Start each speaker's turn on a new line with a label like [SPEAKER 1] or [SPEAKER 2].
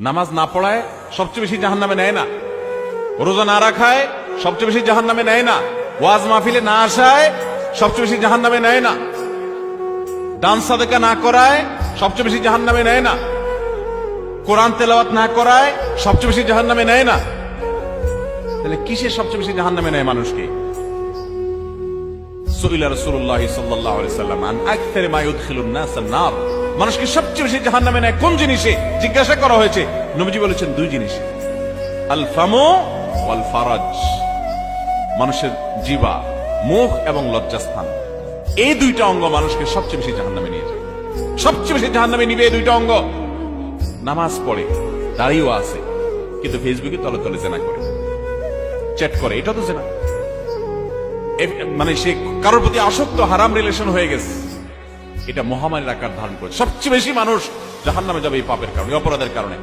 [SPEAKER 1] নামাজ না পড়ায় সবচেয়ে বেশি জাহান নামে নেয় না। রোজা না রাখায় সবচেয়ে বেশি জাহান নামে নেয় না। ওয়াজ মাহফিলে না আসায় সবচেয়ে বেশি জাহান নামে নেয় না। ডান্স সাদেকা না করায় সবচেয়ে বেশি জাহান নামে নেয় না। কোরআন তেলাওয়াত না করায় সবচেয়ে বেশি জাহান নামে নেয় না। তাহলে কিসের সবচেয়ে বেশি জাহান নামে নেয় মানুষকে? সুইলা রাসূলুল্লাহ সাল্লাম, আন আকতার মা মানুষকে সবচেয়ে বেশি জাহান্নামে নেয় কোন জিনিসে? জিজ্ঞাসা করা হয়েছে। নবীজি বলেছেন দুই জিনিস। আল ফামু মানুষের জিবা, মুখ এবং লজ্জাস্থান। এই দুইটা অঙ্গ মানুষকে সবচেয়ে বেশি জাহান্নামে নিয়ে যায়। সবচেয়ে বেশি জাহান্নামে নিবে এই দুইটা অঙ্গ। নামাজ পড়ে, দাঁড়িয়েও আছে, কিন্তু ফেসবুকে তলে তলে জেনা করে, চ্যাট করে এটা তো জেনা। মানে সে কারোর প্রতি আসক্ত, হারাম রিলেশন হয়ে গেছে। এটা মহামারীর আকার ধারণ করে সবচেয়ে বেশি মানুষ জাহান নামে যাবে এই পাপের কারণে অপরাধের কারণে।